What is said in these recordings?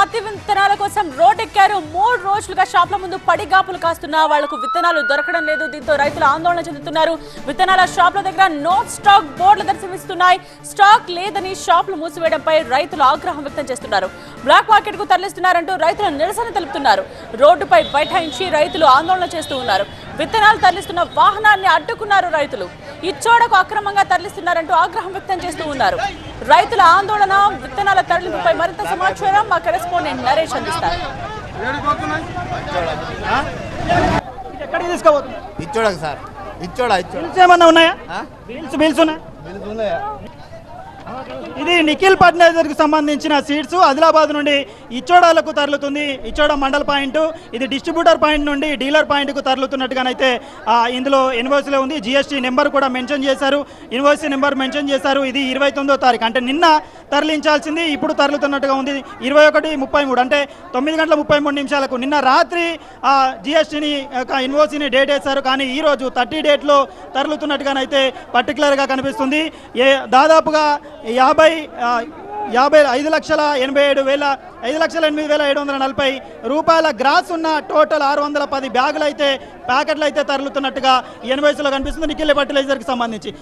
పత్తి విత్తనాల కోసం రోడ్డెక్కారు. మూడు రోజులుగా షాప్ల ముందు పడిగాపులు కాస్తున్నా వాళ్ళకు విత్తనాలు దొరకడం లేదు. దీంతో రైతులు ఆందోళన చెందుతున్నారు. విత్తనాల షాప్ల దగ్గర నోట్ స్టాక్ బోర్డులు దర్శనమిస్తున్నాయి. స్టాక్ లేదని షాపులు మూసివేయడంపై రైతులు ఆగ్రహం వ్యక్తం చేస్తున్నారు. బ్లాక్ మార్కెట్కు తరలిస్తున్నారంటూ రైతులు నిరసన తెలుపుతున్నారు. రోడ్డుపై బైఠాయించి రైతులు ఆందోళన చేస్తూ ఉన్నారు. విత్తనాలు తరలిస్తున్న వాహనాన్ని అడ్డుకున్నారు రైతులు. ఇచ్చోడకు అక్రమంగా తరలిస్తున్నారంటూ ఆగ్రహం వ్యక్తం చేస్తూ ఉన్నారు. రైతుల ఆందోళన విత్తనాల తరలింపుపై మరింత సమాచారం మా కరెస్పాండెంట్ నరేష్ అందిస్తారు. ఎక్కడికి ఇచ్చోడకు సార్. ఇచ్చోడా ఇచ్చోడ. బిల్స్ ఏమన్నా ఉన్నాయా? బిల్స్ బిల్స్ ఉన్నాయా? ఇది నిఖిల్ ఫర్టిలైజర్కి సంబంధించిన సీడ్స్ ఆదిలాబాద్ నుండి ఇచ్చోడాలకు తరలుతుంది. ఇచ్చోడ మండల్ పాయింట్. ఇది డిస్ట్రిబ్యూటర్ పాయింట్ నుండి డీలర్ పాయింట్కు తరలుతున్నట్టుగానైతే ఇందులో ఇన్వాయిస్లో ఉంది. జిఎస్టీ నెంబర్ కూడా మెన్షన్ చేశారు. ఇన్వాయిస్ నెంబర్ మెన్షన్ చేశారు. ఇది ఇరవై తొమ్మిదో తారీఖు. అంటే నిన్న తరలించాల్సింది ఇప్పుడు తరలుతున్నట్టుగా ఉంది. ఇరవై ఒకటి ముప్పై మూడు అంటే తొమ్మిది గంటల ముప్పై మూడు నిమిషాలకు నిన్న రాత్రి ఆ జిఎస్టీని ఇన్వాయిస్ని డేట్ వేశారు. కానీ ఈరోజు థర్టీ డేట్లో తరలుతున్నట్టుగానైతే పర్టికులర్గా కనిపిస్తుంది. ఏ దాదాపుగా యాభై యాభై ఐదు లక్షల ఎనభై ఏడు వేల ఐదు లక్షల ఎనిమిది వేల ఏడు వందల నలభై రూపాయల గ్రాస్ ఉన్న టోటల్ ఆరు వందల పది బ్యాగులు అయితే ప్యాకెట్లు అయితే తరలుతున్నట్టుగా ఎనభైస్లో కనిపిస్తుంది. నిఖిల్ ఫర్టిలైజర్కి సంబంధించి.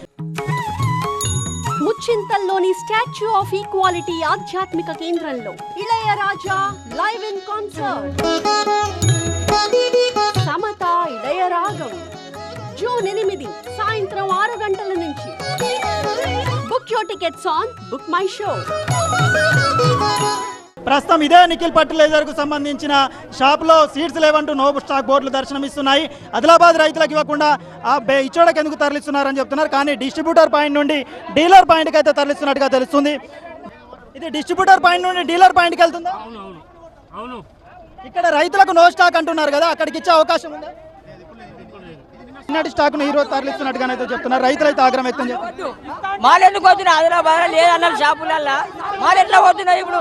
ముచ్చింతల్లోని స్టాచ్యూ ఆఫ్ ఈక్వాలిటీ ఆధ్యాత్మిక కేంద్రంలో Ilaiyaraaja live in concert. Samatha Ilayaragam. June ఎనిమిది సాయంత్రం ఆరు గంటల నుంచి. Book your tickets on book my show. ప్రస్తుతం ఇదే నిఖిల్ ఫర్టిలైజర్కు సంబంధించిన షాప్లో సీడ్స్ లేవంటూ నో స్టాక్ బోర్డులు దర్శనమిస్తున్నాయి. ఆదిలాబాద్ రైతులకు ఇవ్వకుండా ఆ ఇచ్చోడకి ఎందుకు తరలిస్తున్నారని చెప్తున్నారు. కానీ డిస్ట్రిబ్యూటర్ పాయింట్ నుండి డీలర్ పాయింట్కి అయితే తరలిస్తున్నట్టుగా తెలుస్తుంది. ఇది డిస్ట్రిబ్యూటర్ పాయింట్ నుండి డీలర్ పాయింట్కి వెళ్తుందా ఇక్కడ రైతులకు నో స్టాక్ అంటున్నారు కదా అక్కడికి ఇచ్చే అవకాశం ఉందా? నిన్నటి స్టాక్ను ఈ రోజు తరలిస్తున్నట్టుగానైతే చెప్తున్నారు. రైతులు అయితే ఆగ్రహం వ్యక్తం మాలు ఎందుకు లేదన్నారు షాపులల్లా. మాలు ఎట్లా పోతున్నాయి ఇప్పుడు?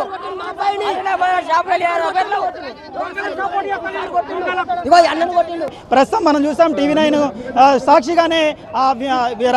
ప్రస్తుతం మనం చూసాం టీవీ నైన్ సాక్షిగానే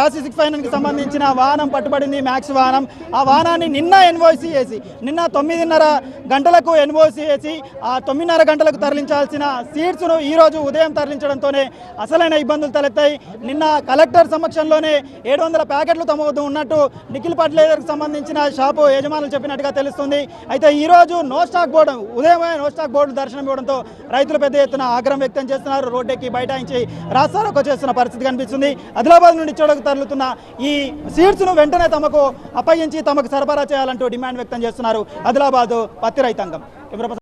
రాశి సిక్స్ ఫైవ్ సంబంధించిన వాహనం పట్టుబడింది మ్యాక్స్ వాహనం. ఆ వాహనాన్ని నిన్న ఎన్ఓసి చేసి నిన్న తొమ్మిదిన్నర గంటలకు ఎన్ఓసి చేసి ఆ తొమ్మిదిన్నర గంటలకు తరలించాల్సిన సీట్స్ను ఈ రోజు ఉదయం తరలించడంతోనే అసలైన ఇబ్బందులు తలెత్తాయి. నిన్న కలెక్టర్ సమక్షంలోనే ఏడు వందల ప్యాకెట్లు తమ వద్ద ఉన్నట్టు నిఖిల్ ఫర్టిలైజర్కి సంబంధించిన షాపు యజమానులు చెప్పినట్టుగా తెలుస్తుంది. అయితే ఈ రోజు నో స్టాక్ బోర్డు ఉదయమే నో స్టాక్ బోర్డు దర్శనం ఇవ్వడంతో రైతులు పెద్ద ఎత్తున ఆగ్రహం వ్యక్తం చేస్తున్నారు. రోడ్డెక్కి బైఠాయించి రాస్తారోకో చేస్తున్న పరిస్థితి కనిపిస్తుంది. ఆదిలాబాద్ నుండి చోడకు తరలుతున్న ఈ సీడ్స్ను వెంటనే తమకు అప్పగించి తమకు సరఫరా చేయాలంటూ డిమాండ్ వ్యక్తం చేస్తున్నారు ఆదిలాబాద్ పత్తి రైతాంగం.